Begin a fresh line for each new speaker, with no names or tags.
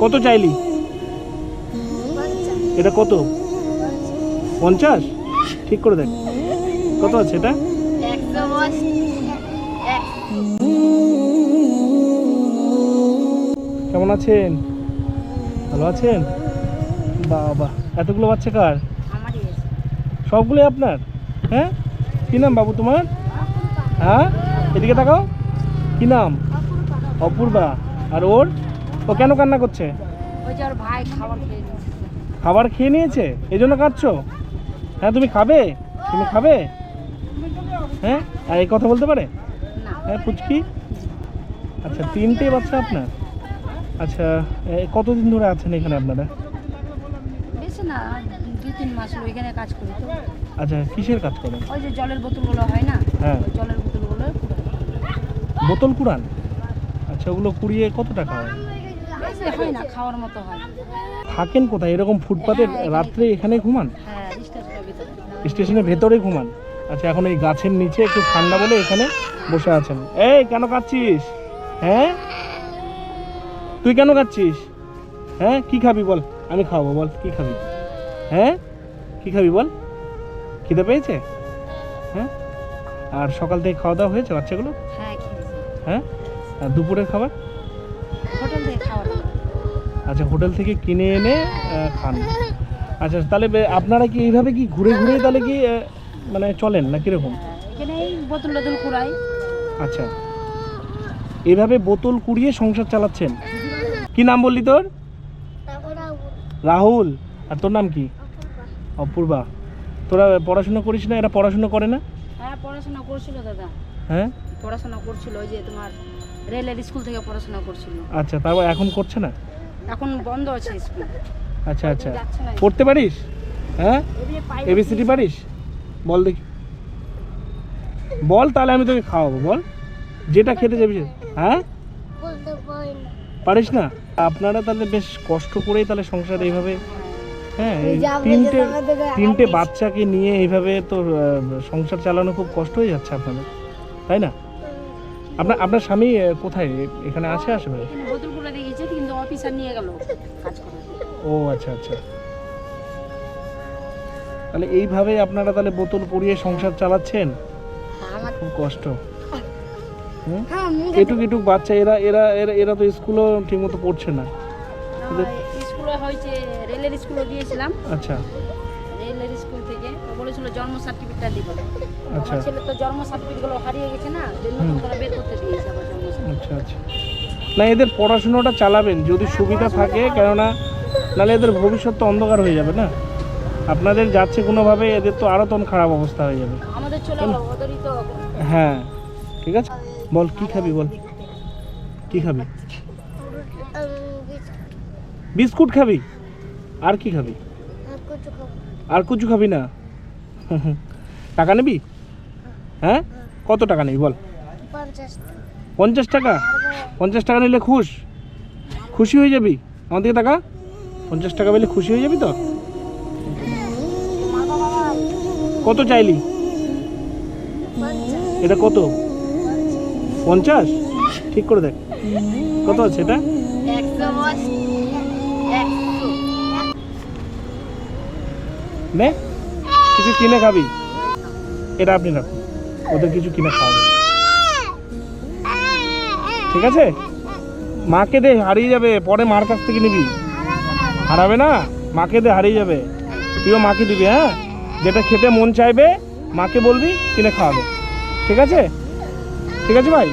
কত চাইলি? এটা কত? পঞ্চাশ? ঠিক করে দেখ। কত আছে এটা? কেমন আছেন? ভালো আছেন? বাবা, এতগুলো বাচ্চা কার? সবগুলোই আপনার? হ্যাঁ? কি নাম বাবু তোমার? হ্যাঁ? এদিকে তাকাও। কি নাম? অপূর্বা। আর ওর? ও কেন কান্না করছে?
খাবার খেয়ে নিয়েছে।
এই জন্য কাঁদছো? হ্যাঁ তুমি খাবে? তুমি খাবে? হ্যাঁ? আর এই কথা বলতে পারে? হ্যাঁ পুচকি? আচ্ছা তিনটে বাচ্চা আপনার? আচ্ছা কতদিন ধরে আছেন এখানে আপনারা?
বেশি না দুই তিন মাস হলো ওইখানে কাজ করি তো।
আচ্ছা কিসের কাজ করেন?
ওই যে জলের বোতলগুলো হয় না?
হ্যাঁ।
জলের বোতলগুলো।
বোতল কুড়ান? আচ্ছা ওগুলো কুড়িয়ে কত টাকা হয়?
হয় না খাওয়ার মতো হয়
থাকেন কোথায়? এরকম ফুটপাতে
হ্যাঁ,
রাত্রে এখানে ঘুমান?
হ্যাঁ স্টেশনের ভিতরে।
ভেতরে ঘুমান? আচ্ছা এখন এই গাছের নিচে একটু ঠান্ডা বলে এখানে বসে আছেন। এই কেন কাচ্ছিস হ্যাঁ? তুই কেন কাচ্ছিস হ্যাঁ? কি খাবি বল? আমি খাব বল কি খাবি? হ্যাঁ? কি খাবি বল? খিদে পেয়েছে? হ্যাঁ? আর সকাল থেকে খাওয়া দাওয়া হয়েছে বাচ্চাগুলো
হ্যাঁ
হ্যাঁ? আর দুপুরের খাবার?
হোটেল থেকে
আচ্ছা হোটেল থেকে কিনে এনে খান। আচ্ছা তাহলে আপনারা কি এইভাবে কি ঘুরে ঘুরে তাহলে কি মানে চলেন না কীরকম?
এখানে এই বোতল টোতল কুড়াই।
আচ্ছা। এভাবে বোতল কুড়িয়ে সংসার চালাচ্ছেন? কি নাম বললি তোর? রাহুল। আর তোর নাম কি? অপূর্বা। তোরা পড়াশোনা করিস না? এরা পড়াশোনা করে না?
হ্যাঁ পড়াশোনা করছিল দাদা।
হ্যাঁ?
পড়াশোনা করছিল ওই যে তোমার রেলের স্কুল থেকে পড়াশোনা করছিল।
আচ্ছা তারপর এখন করছে না?
এখন বন্ধ আছে স্কুল।
আচ্ছা আচ্ছা। পড়তে পারিস? হ্যাঁ? এবিসিডি পারিস? বল দেখি। বল তাহলে আমি তোকে খাওয়াবো বল। যেটা খেতে যাবি হ্যাঁ? পারিস না? আপনারা তাহলে বেশ কষ্ট করেই তাহলে সংসার এইভাবে হ্যাঁ এই তিনটে তিনটে বাচ্চাকে নিয়ে এইভাবে তো সংসার চালানো খুব কষ্ট হয়ে যাচ্ছে আপনাদের। তাই না? আপনার আপনার স্বামী কোথায়? এখানে আছে আসবে
দেখেছে কিন্তু অফিসার নিয়ে গেল কাজ
ও আচ্ছা আচ্ছা। তাহলে এইভাবে আপনারা তাহলে বোতল পুড়িয়ে সংসার চালাচ্ছেন?
আমার
খুব কষ্ট?
হ্যাঁ
এটুক এটুক বাচ্চা এরা এরা এরা এরা তো স্কুলও ঠিকমতো পড়ছে না।
স্কুলে হয়েছে রেলের স্কুলে দিয়েছিলাম।
আচ্ছা।
রেলের স্কুল থেকে তো বলেছিল জন্ম সার্টিফিকেটটা দিব।
আচ্ছা।
আমার ছেলে তো জন্ম সার্টিফিকেটগুলো হারিয়ে গেছে না যে নতুন করে বের করতে দিয়েছে আবার জন্ম
আচ্ছা আচ্ছা। না এদের পড়াশোনাটা চালাবেন যদি সুবিধা থাকে কেননা নাহলে এদের ভবিষ্যৎ তো অন্ধকার হয়ে যাবে না। আপনাদের যাচ্ছে কোনোভাবে এদের তো আরও তখন খারাপ অবস্থা হয়ে যাবে।
আমাদের চলে গেল ওদেরই তো
হ্যাঁ ঠিক আছে? বল কি খাবি বল? কি খাবি? বিস্কুট। খাবি? আর কি খাবি। আর কিছু খাবি না? টাকা নিবি? হ্যাঁ? কত টাকা নিবি বল? পঞ্চাশ। টাকা? পঞ্চাশ টাকা নিলে খুশ। খুশি হয়ে যাবি? আমার দিকে টাকা পঞ্চাশ টাকা পেলে খুশি হয়ে যাবি তো? কত চাইলি? এটা কত? পঞ্চাশ? ঠিক করে দেখ। কত আছে এটা? নে, কিছু কিনে খাবি। এটা আপনি রাখুন। ওদের কিছু কিনে খাওয়াবেন ঠিক আছে? মাকে দে, হারিয়ে যাবে। পরে মার কাছ থেকে নিবি। হারাবে না? মাকে দে, হারিয়ে যাবে। তুইও মাকে দিবি হ্যাঁ? যেটা খেতে মন চাইবে, মাকে বলবি, কিনে খাওয়াবে। ঠিক আছে? ঠিক আছে ভাই?